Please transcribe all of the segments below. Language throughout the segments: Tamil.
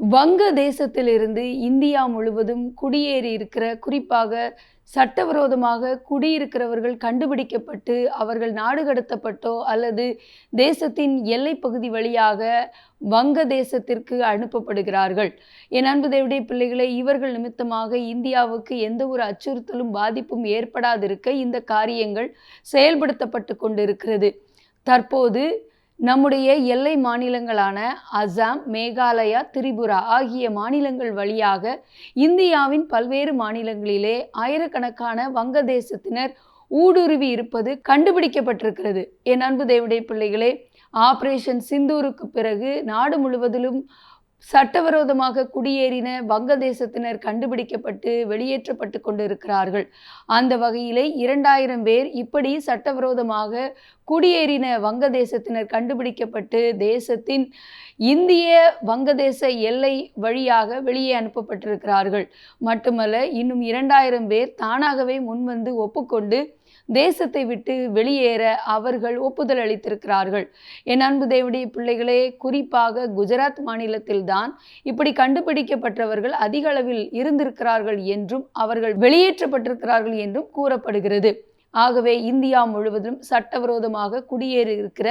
வங்க தேசத்திலிருந்து இந்தியா முழுவதும் குடியேறி இருக்கிற குறிப்பாக சட்டவிரோதமாக குடியிருக்கிறவர்கள் கண்டுபிடிக்கப்பட்டு அவர்கள் நாடு கடத்தப்பட்டோ அல்லது தேசத்தின் எல்லை பகுதி வழியாக வங்க தேசத்திற்கு அனுப்பப்படுகிறார்கள். என் அன்பு தேவடைய பிள்ளைகளை இவர்கள் நிமித்தமாக இந்தியாவுக்கு எந்த ஒரு அச்சுறுத்தலும் பாதிப்பும் ஏற்படாதிருக்க இந்த காரியங்கள் செயல்படுத்தப்பட்டு கொண்டிருக்கிறது. தற்போது நம்முடைய எல்லை மாநிலங்களான அசாம் மேகாலயா திரிபுரா ஆகிய மாநிலங்கள் வழியாக இந்தியாவின் பல்வேறு மாநிலங்களிலே ஆயிரக்கணக்கான வங்கதேசத்தினர் ஊடுருவி இருப்பது கண்டுபிடிக்கப்பட்டிருக்கிறது. என் அன்பு தேவடைய பிள்ளைகளே ஆபரேஷன் சிந்தூருக்கு பிறகு நாடு முழுவதிலும் சட்டவிரோதமாக குடியேறின வங்கதேசத்தினர் கண்டுபிடிக்கப்பட்டு வெளியேற்றப்பட்டு கொண்டிருக்கிறார்கள். அந்த வகையிலே இரண்டாயிரம் பேர் இப்படி சட்டவிரோதமாக குடியேறின வங்கதேசத்தினர் கண்டுபிடிக்கப்பட்டு தேசத்தின் இந்திய வங்கதேச எல்லை வழியாக வெளியே அனுப்பப்பட்டிருக்கிறார்கள். மட்டுமல்ல இன்னும் இரண்டாயிரம் பேர் தானாகவே முன்வந்து ஒப்புக்கொண்டு தேசத்தை விட்டு வெளியேற அவர்கள் ஒப்புதல் அளித்திருக்கிறார்கள். என் அன்பு தேவடைய பிள்ளைகளே குறிப்பாக குஜராத் மாநிலத்தில்தான் இப்படி கண்டுபிடிக்கப்பட்டவர்கள் அதிக அளவில் இருந்திருக்கிறார்கள் என்றும் அவர்கள் வெளியேற்றப்பட்டிருக்கிறார்கள் என்றும் கூறப்படுகிறது. ஆகவே இந்தியா முழுவதும் சட்டவிரோதமாக குடியேறி இருக்கிற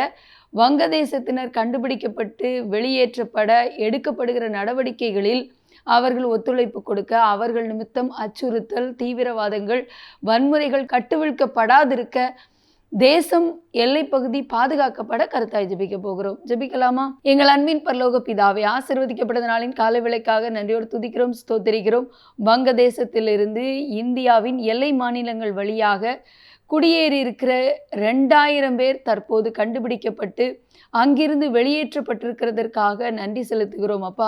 வங்கதேசத்தினர் கண்டுபிடிக்கப்பட்டு வெளியேற்றப்பட எடுக்கப்படுகிற நடவடிக்கைகளில் அவர்கள் ஒத்துழைப்பு கொடுக்க அவர்கள் நிமித்தம் அச்சுறுத்தல் தீவிரவாதங்கள் வன்முறைகள் கட்டுவிழ்க்கப்படாதிருக்க தேசம் எல்லைப்பகுதி பாதுகாக்கப்பட கருத்தாய் ஜபிக்க போகிறோம். ஜெபிக்கலாமா? எங்கள் அன்பின் பரலோக பிதாவை ஆசிர்வதிக்கப்பட்ட நாளின் காலை விலைக்காக நன்றியோடு துதிக்கிறோம் ஸ்தோத்தரிக்கிறோம். வங்கதேசத்திலிருந்து இந்தியாவின் எல்லை மாநிலங்கள் வழியாக குடியேறி இருக்கிற ரெண்டாயிரம் பேர் தற்போது கண்டுபிடிக்கப்பட்டு அங்கிருந்து வெளியேற்றப்பட்டிருக்கிறதற்காக நன்றி செலுத்துகிறோம் அப்பா.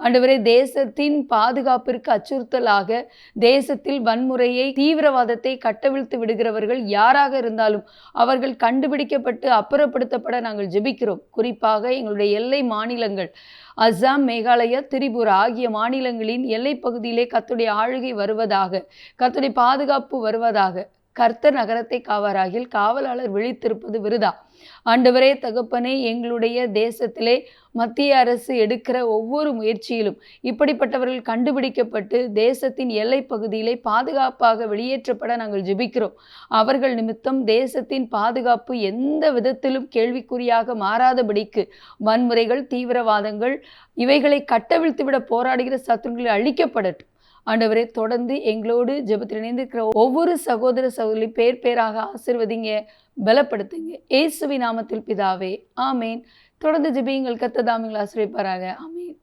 ஆண்டவரே தேசத்தின் பாதுகாப்பிற்கு அச்சுறுத்தலாக தேசத்தில் வன்முறையை தீவிரவாதத்தை கட்டவிழ்த்து விடுகிறவர்கள் யாராக இருந்தாலும் அவர்கள் கண்டுபிடிக்கப்பட்டு அப்புறப்படுத்தப்பட நாங்கள் ஜெபிக்கிறோம். குறிப்பாக எங்களுடைய எல்லை மாநிலங்கள் அஸ்ஸாம் மேகாலயா திரிபுரா ஆகிய மாநிலங்களின் எல்லை பகுதியிலே கத்துடைய ஆளுகை வருவதாக கத்துடைய பாதுகாப்பு வருவதாக கர்த்தர் நகரத்தை காவாராகில் காவலாளர் விழித்திருப்பது விருதா? ஆண்டவரே தகப்பனே எங்களுடைய தேசத்திலே மத்திய அரசு எடுக்கிற ஒவ்வொரு முயற்சியிலும் இப்படிப்பட்டவர்கள் கண்டுபிடிக்கப்பட்டு தேசத்தின் எல்லை பகுதியிலே பாதுகாப்பாக வெளியேற்றப்பட நாங்கள் ஜெபிக்கிறோம். அவர்கள் நிமித்தம் தேசத்தின் பாதுகாப்பு எந்த விதத்திலும் கேள்விக்குறியாக மாறாதபடிக்கு வன்முறைகள் தீவிரவாதங்கள் இவைகளை கட்டவிழ்த்துவிட போராடுகிற சத்துருங்களை அழிக்கப்படட்டும். ஆண்டவரே தொடர்ந்து எங்களோடு ஜெபத்தில் இணைந்திருக்கிற ஒவ்வொரு சகோதர சகோதரி பேர் பேராக ஆசிர்வதிங்க பலப்படுத்துங்க. ஏசுவி நாமத்தில் பிதாவே ஆமேன். தொடர்ந்து ஜெபியுங்கள் கத்ததாமிகள் ஆசிரியப்பாராக ஆமேன்.